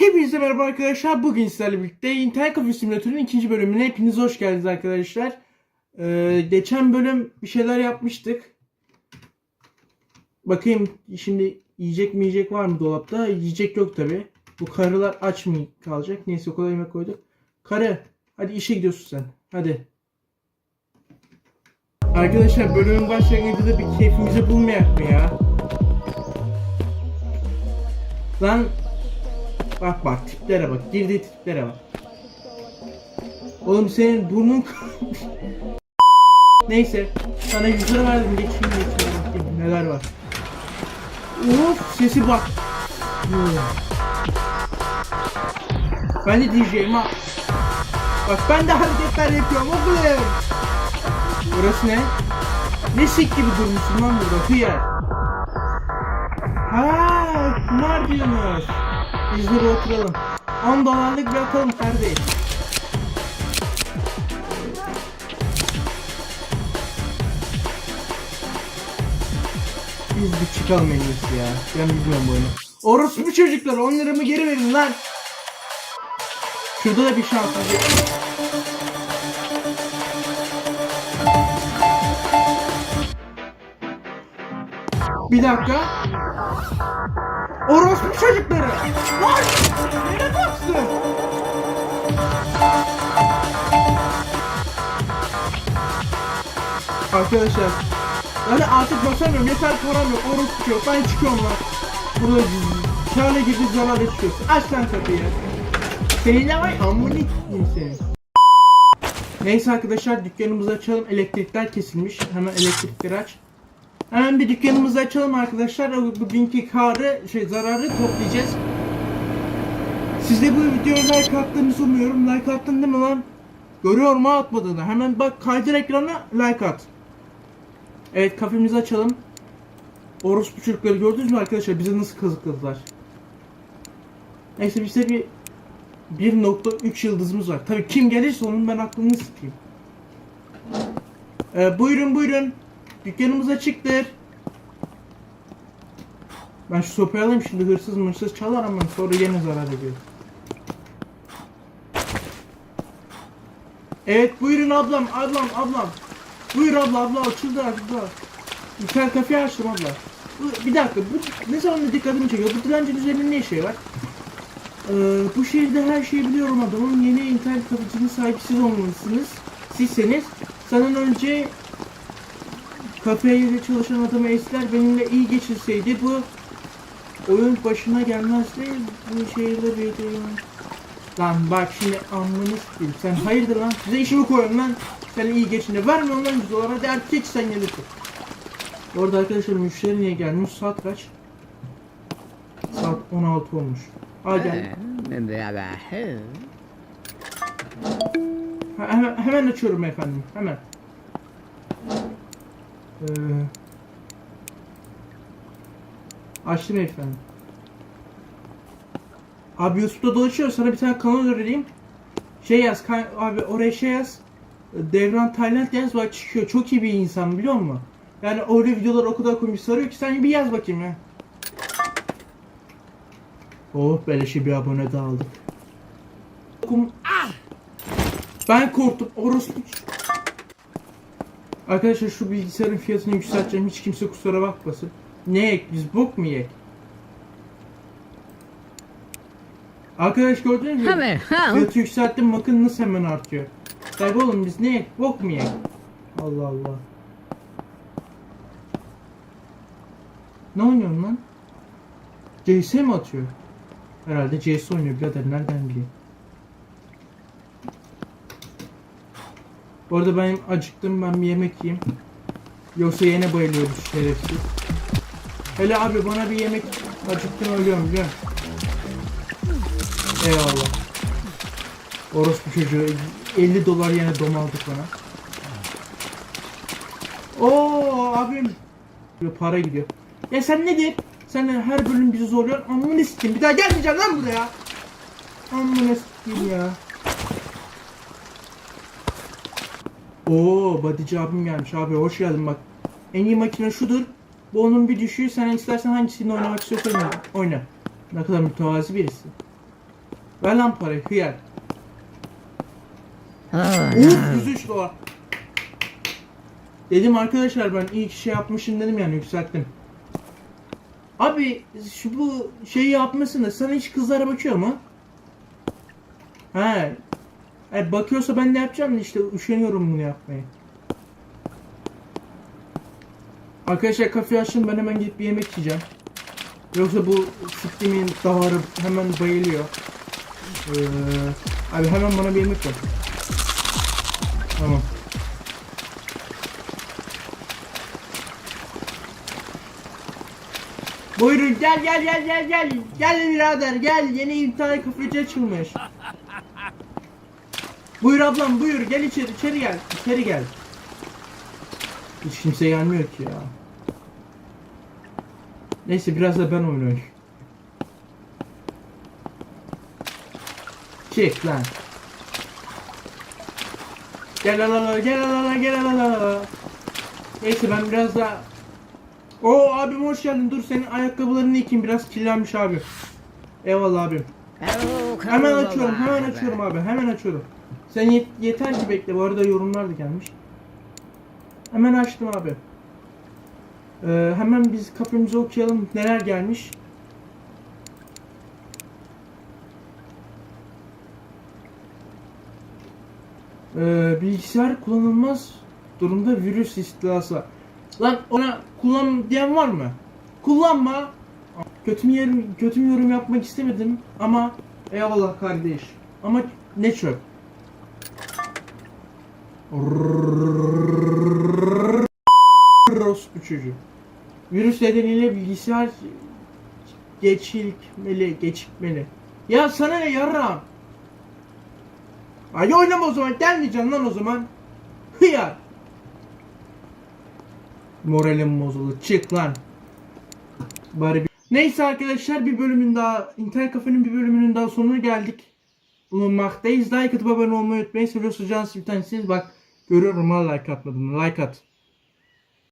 Hepinize merhaba arkadaşlar. Bugün sizlerle birlikte internet kafe simülatörünün ikinci bölümüne hepiniz hoş geldiniz arkadaşlar. Ee, geçen bölüm bir şeyler yapmıştık. Bakayım şimdi yiyecek mi yiyecek var mı dolapta? Yiyecek yok tabi. Bu karılar aç mı kalacak? Neyse o kadar yemek koyduk. Karı hadi işe gidiyorsun sen. Hadi. Arkadaşlar bölümün başlangıcında bir keyfimizi bulmayak mı ya? Lan Bak bak tiplere bak. Girdiği tiplere bak. Oğlum senin burnun Neyse. Sana 100 lira verdim. Geçeyim geçeyim. Bakayım neler var. Of sesi bak. Ben de DJ'im ha. Bak ben de hareketler yapıyorum oğlum. Burası ne? Ne sik gibi durmuşsun lan burada hıyar. Ha, kumar diyorsunuz. Biz de bir oturalım. 10 dolarlık bir atalım kardeş. Biz bir çıkalım en iyisi ya. Ben bilmiyorum bu oyunu. Orospu çocuklar 10 liramı geri verin lan. Şurada da bir şans var. Bir dakika. Orospu çocukları. Lan! Yere bastı. Arkadaşlar. Yani artık basamıyorum. Yeter param yok. Orospu yok. Ben çıkıyorum lan. Burada kârla girdi zararla çıkıyorsun. Aç lan kapıyı. Seninle var amını s**eyim seni. Neyse arkadaşlar dükkanımızı açalım. Elektrikler kesilmiş. Hemen elektrikleri aç. Hemen bir dükkanımızı açalım arkadaşlar. Bugünkü karı, şey zararı toplayacağız. Siz de bu videoya like attığınızı umuyorum. Like attın değil mi lan? Görüyorum ha atmadığını. Hemen bak kaydır ekrana like at. Evet kafemizi açalım. Orospu çocukları gördünüz mü arkadaşlar? Bize nasıl kazıkladılar. Neyse bizde bir 1.3 yıldızımız var. Tabii kim gelirse onun ben aklını sikeyim. Ee, buyurun buyurun. Dükkanımız açıktır. Ben şu sopayı alayım şimdi hırsız mırsız çalar ama sonra yine zarar ediyor. Evet buyurun ablam ablam ablam. Buyur abla abla açıldı abla. İnternet kafe açtım abla. Bu, bir dakika bu ne zaman dikkatimi çekiyor. Bu dilencinin üzerinde ne şey var? Ee, bu şehirde her şeyi biliyorum adamım. Yeni internet kafecinin sahibi siz olmalısınız. Sizseniz. Senden önce kafede çalışan adamı esler benimle iyi geçirseydi bu oyun başına gelmezdi. Bu şehirde bir Lan bak şimdi amını s**eyim. Sen hayırdır lan? Size işimi koyuyorum lan. Sen iyi geçin. Verme lan 100 dolar. Hadi erkek sen gelirsin. Bu arada arkadaşlar müşteri niye gelmiş? Saat kaç? Saat 16 olmuş. Hadi gel. Ha, hemen, hemen açıyorum efendim. Hemen. Ee, açtım efendim. Abi YouTube'da dolaşıyor. Sana bir tane kanal önereyim. Şey yaz. abi oraya şey yaz. Devran Tayland yaz bak çıkıyor. Çok iyi bir insan biliyor musun? Yani öyle videolar o kadar komik sarıyor ki sen bir yaz bakayım ya. Oh beleşe bir abone daha aldık. Ben korktum. Orospu. Arkadaşlar şu bilgisayarın fiyatını yükselteceğim. Hiç kimse kusura bakmasın. Ne ek? Biz bok mu yek? Arkadaş gördünüz mü? Hemen, ha. Fiyatı yükselttim bakın nasıl hemen artıyor. Oğlum biz ne yek? Bok mu yek? Allah Allah. Ne oynuyorsun lan? CS mi atıyor? Herhalde CS oynuyor birader nereden bileyim. Bu arada ben acıktım ben bir yemek yiyeyim. Yoksa yine bayılıyoruz şerefsiz. Hele abi bana bir yemek acıktım ölüyorum biliyor musun? Eyvallah. Orospu çocuğu 50 dolar yine dom aldık bana. Oo abim. Para gidiyor. Ya sen nedir? Sen her bölüm bizi zorluyorsun. Amına sikeyim. Bir daha gelmeyeceğim lan buraya. Amına sikeyim ya. Oo Badici abim gelmiş abi hoş geldin bak. En iyi makine şudur. Bu onun bir düşüğü sen istersen hangisini oynamak istiyorsan oyna. oyna. Ne kadar mütevazi birisi. Ver lan parayı hıyar. Uf 103 dolar. Dedim arkadaşlar ben iyi şey yapmışım dedim yani yükselttim. Abi şu bu şeyi yapmasın da sana hiç kızlara bakıyor mu? He. E, bakıyorsa ben de yapacağım işte üşeniyorum bunu yapmaya. Arkadaşlar kafe açtım ben hemen gidip bir yemek yiyeceğim. Yoksa bu siktimin davarı hemen bayılıyor. Ee, abi hemen bana bir yemek ver. Tamam. Buyurun gel gel gel gel gel. Gel birader gel. Yeni internet kafeci açılmış. Buyur ablam buyur gel içeri içeri gel. İçeri gel. Hiç kimse gelmiyor ki ya. Neyse biraz da ben oynayayım. Çek lan. Gel la la la gel la la la gel la la la. Neyse ben biraz daha Oo abim hoş geldin. Dur senin ayakkabılarını yıkayayım. Biraz kirlenmiş abi. Eyvallah abim. Hemen açıyorum. Hemen açıyorum abi. Hemen açıyorum. Sen yet- yeter ki bekle. Bu arada yorumlar da gelmiş. Hemen açtım abi. Ee, hemen biz kapımızı okuyalım. Neler gelmiş? Ee, bilgisayar kullanılmaz durumda virüs istilası. Lan ona kullan diyen var mı? Kullanma. Kötü yorum, kötü yorum yapmak istemedim ama eyvallah kardeş. Ama ne çöp. Orospu çocuğu. Virüs nedeniyle bilgisayar geçilmeli, geçikmeli. Ya sana ne yarram? Ay oynama o zaman, gelmeyeceksin lan o zaman. Hıyar. Moralim bozuldu. Çık lan. Bari bir... Neyse arkadaşlar bir bölümün daha, internet kafenin bir bölümünün daha sonuna geldik. Bulunmaktayız. Like atıp abone olmayı unutmayın. Seviyorsanız cansız bir tanesiniz. Bak görüyorum hala like atmadın. Like at.